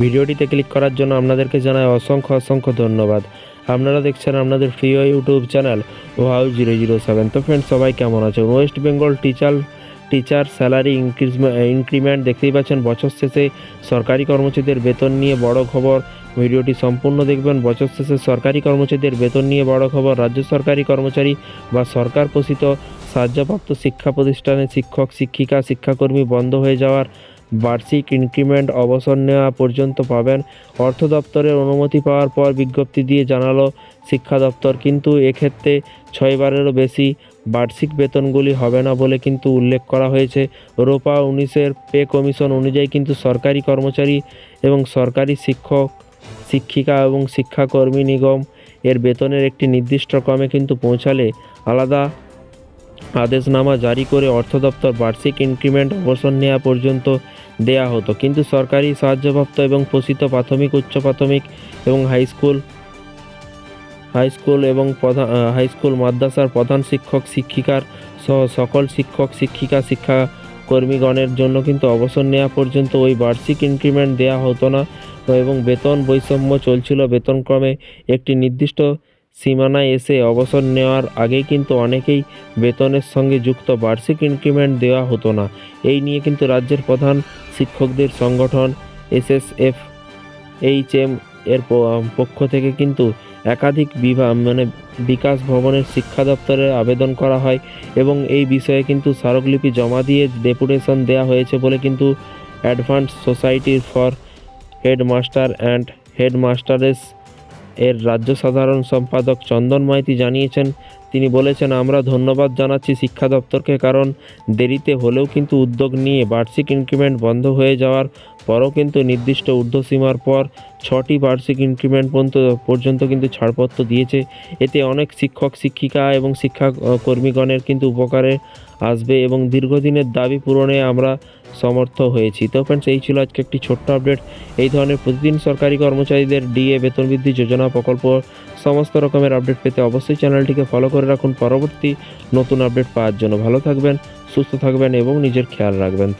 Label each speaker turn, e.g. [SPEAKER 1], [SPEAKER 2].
[SPEAKER 1] ভিডিওটিতে ক্লিক করার জন্য আপনাদেরকে জানাই অসংখ্য অসংখ্য ধন্যবাদ। আপনারা দেখছেন আপনাদের প্রিয় YouTube channel wow zero zero seven. তো ফ্রেন্ড সবাই কেমন আছেন? West Bengal teacher teacher salary increase increment দেখতেই পাচ্ছেন। বছর শেষে সরকারি কর্মচারীদের বেতন নিয়ে বড় খবর। ভিডিওটি সম্পূর্ণ দেখবেন। বছর শেষে সরকারি কর্মচারীদের বেতন নিয়ে বড় খবর। রাজ্য সরকারি কর্মচারী বা সরকার পোষিত সাহায্যপ্রাপ্ত শিক্ষা প্রতিষ্ঠানে শিক্ষক, শিক্ষিকা, শিক্ষাকর্মী বন্ধ হয়ে যাওয়ার বার্ষিক ইনক্রিমেন্ট অবসর নেওয়া পর্যন্ত পাবেন। অর্থ দপ্তরের অনুমতি পাওয়ার পর বিজ্ঞপ্তি দিয়ে জানালো শিক্ষা দপ্তর, কিন্তু এক্ষেত্রে ছয়বারেরও বেশি বার্ষিক বেতনগুলি হবে না বলে কিন্তু উল্লেখ করা হয়েছে। রোপা উনিশের পে কমিশন অনুযায়ী কিন্তু সরকারি কর্মচারী এবং সরকারি শিক্ষক, শিক্ষিকা এবং শিক্ষাকর্মী নিগম এর বেতনের একটি নির্দিষ্ট ক্রমে কিন্তু পৌঁছালে আলাদা আদেশনামা জারি করে অর্থ দপ্তর বার্ষিক ইনক্রিমেন্ট অবসর নেওয়া পর্যন্ত দেয়া হতো। কিন্তু সরকারি সাহায্যপ্রাপ্ত এবং পোষিত প্রাথমিক, উচ্চ প্রাথমিক এবং হাই স্কুল হাই স্কুল এবং প্রধান হাই স্কুল মাদ্রাসার প্রধান শিক্ষক, শিক্ষিকার সহ সকল শিক্ষক, শিক্ষিকা শিক্ষা কর্মীগণের জন্য কিন্তু অবসর নেওয়া পর্যন্ত ওই বার্ষিক ইনক্রিমেন্ট দেওয়া হতো না এবং বেতন বৈষম্য চলছিল। বেতনক্রমে একটি নির্দিষ্ট সীমানায় এসে অবসর নেওয়ার আগে কিন্তু অনেকেই বেতনের সঙ্গে যুক্ত। বার্ষিক ইনক্রিমেন্ট দেওয়া হতো না। এই নিয়ে কিন্তু রাজ্যের প্রধান শিক্ষকদের সংগঠন এসএসএফ, এইচএম এর পক্ষ থেকে কিন্তু একাধিক বিভাগ মানে বিকাশ ভবনের শিক্ষা দপ্তরে আবেদন করা হয় এবং এই বিষয়ে কিন্তু স্মারকলিপি জমা দিয়ে ডেপুটেশন দেওয়া হয়েছে বলে কিন্তু অ্যাডভান্স সোসাইটির ফর হেডমাস্টার অ্যান্ড হেডমাস্টারেস এর রাজ্য সাধারণ সম্পাদক চন্দন মাইতি জানিয়েছেন, তিনি বলেছেন, আমরা ধন্যবাদ জানাচ্ছি শিক্ষা দপ্তরকে কারণ দেরিতে হলেও কিন্তু উদ্যোগ নিয়ে বার্ষিক ইনক্রিমেন্ট বন্ধ হয়ে যাওয়ার পরও কিন্তু নির্দিষ্ট ঊর্ধ্বসীমার পর ছটি বার্ষিক ইনক্রিমেন্ট পর্যন্ত পর্যন্ত কিন্তু ছাড়পত্র দিয়েছে। এতে অনেক শিক্ষক, শিক্ষিকা এবং শিক্ষা কর্মীগণের কিন্তু উপকারে আসবে এবং দীর্ঘদিনের দাবি পূরণে আমরা সমর্থ হয়েছি। তো ফ্রেন্ডস এই ছিল আজকে একটি ছোট্ট আপডেট এই ধরনের প্রতিদিন সরকারি কর্মচারীদের ডিএ বেতন বৃদ্ধি যোজনা প্রকল্প সমস্ত রকমের আপডেট পেতে অবশ্যই চ্যানেলটিকে ফলো করে রাখুন। পরবর্তী নতুন আপডেট পাওয়ার জন্য ভালো থাকবেন, সুস্থ থাকবেন এবং নিজের খেয়াল রাখবেন।